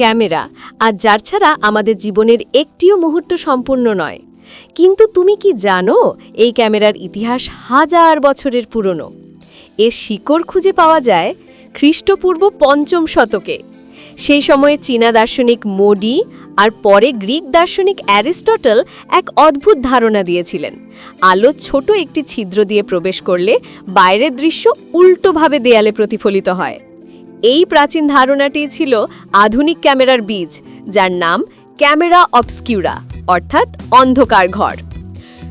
Camera, আর যার ছাড়া আমাদের জীবনের একটিও মুহূর্ত সম্পূর্ণ নয়। কিন্তু তুমি কি জানো, এই ক্যামেরার ইতিহাস হাজার বছরের পুরনো। এর শিকড় খুঁজে পাওয়া যায় খ্রিস্টপূর্ব পঞ্চম শতকে। সেই সময়ে চীনা দার্শনিক মোডি আর পরে গ্রিক দার্শনিক অ্যারিস্টটল এক অদ্ভুত ধারণা দিয়েছিলেন। আলো ছোট একটি ছিদ্র দিয়ে প্রবেশ করলে বাইরের দৃশ্য উল্টোভাবে দেয়ালে প্রতিফলিত হয়। এই প্রাচীন ধারণাটি ছিল আধুনিক ক্যামেরার বীজ, যার নাম ক্যামেরা অবস্কিউরা, অর্থাৎ অন্ধকার ঘর।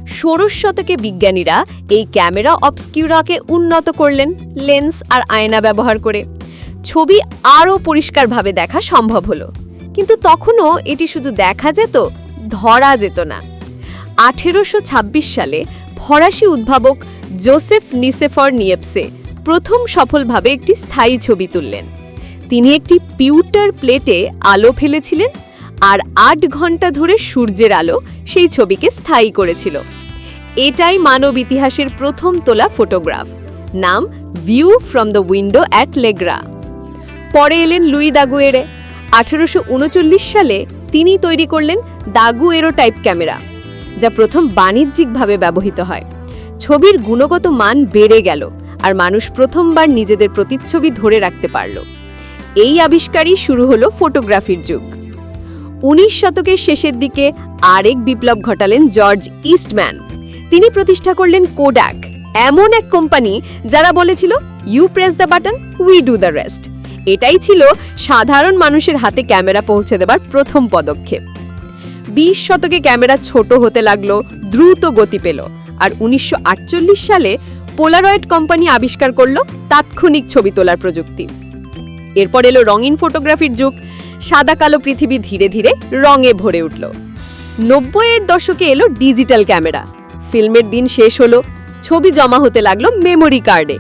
ষোড়শ শতকে বিজ্ঞানীরা এই ক্যামেরা অবস্কিউরাকে উন্নত করলেন লেন্স আর আয়না ব্যবহার করে। ছবি আরও পরিষ্কারভাবে দেখা সম্ভব হলো। কিন্তু তখনও এটি শুধু দেখা যেত, ধরা যেত না। আঠেরোশো ছাব্বিশ সালে ফরাসি উদ্ভাবক জোসেফ নিসেফর নিয়েপসে প্রথম সফলভাবে একটি স্থায়ী ছবি তুললেন। তিনি একটি পিউটার প্লেটে আলো ফেলেছিলেন আর আট ঘণ্টা ধরে সূর্যের আলো সেই ছবিকে স্থায়ী করেছিল। এটাই মানব ইতিহাসের প্রথম তোলা ফটোগ্রাফ। নাম view from the window at Le Gras পরে এলেন লুই দাগুয়েরে। আঠেরোশো উনচল্লিশ সালে তিনি তৈরি করলেন দাগুয়েরো টাইপ ক্যামেরা, যা প্রথম বাণিজ্যিকভাবে ব্যবহৃত হয়। ছবির গুণগত মান বেড়ে গেল। আর মানুষ প্রথমবার নিজেদের প্রতিচ্ছবি ধরে রাখতে পারল। এই আবিষ্কারই শুরু হলো ফটোগ্রাফির যুগ। উনিশ শতকের শেষের দিকে আরেক বিপ্লব ঘটালেন জর্জ ইস্টম্যান। তিনি প্রতিষ্ঠা করলেন কোডাক, এমন এক কোম্পানি যারা বলেছিল you press the button we do the rest এটাই ছিল সাধারণ মানুষের হাতে ক্যামেরা পৌঁছে দেবার প্রথম পদক্ষেপ। বিশ শতকে ক্যামেরা ছোট হতে লাগল, দ্রুত গতি পেল। আর উনিশশো আটচল্লিশ সালে পোলারয়েড কোম্পানি আবিষ্কার করল তাৎক্ষণিক ছবি তোলার প্রযুক্তি। এরপর এলো রঙিন ফটোগ্রাফির যুগ, সাদা কালো পৃথিবী ধীরে ধীরে রঙে ভরে উঠল। নব্বইয়ের দশকে এলো ডিজিটাল ক্যামেরা। ফিল্মের দিন শেষ হলো, ছবি জমা হতে লাগল মেমোরি কার্ডে।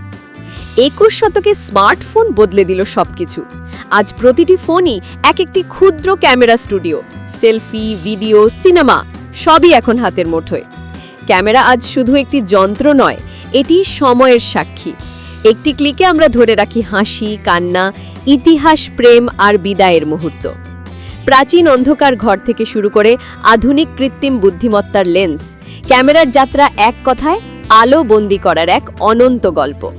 একুশ শতকে স্মার্টফোন বদলে দিল সবকিছু। আজ প্রতিটি ফোনই এক একটি ক্ষুদ্র camera studio, selfie, video, cinema, সবই এখন হাতের মুঠোয়। ক্যামেরা আজ শুধু একটি যন্ত্র নয় এটি সময়ের সাক্ষী। একটি ক্লিকে আমরা ধরে রাখি হাসি, কান্না, ইতিহাস, প্রেম আর বিদায়ের মুহূর্ত। প্রাচীন অন্ধকার ঘর থেকে শুরু করে আধুনিক কৃত্রিম বুদ্ধিমত্তার লেন্স, ক্যামেরার যাত্রা এক কথায় আলো বন্দি করার এক অনন্ত গল্প।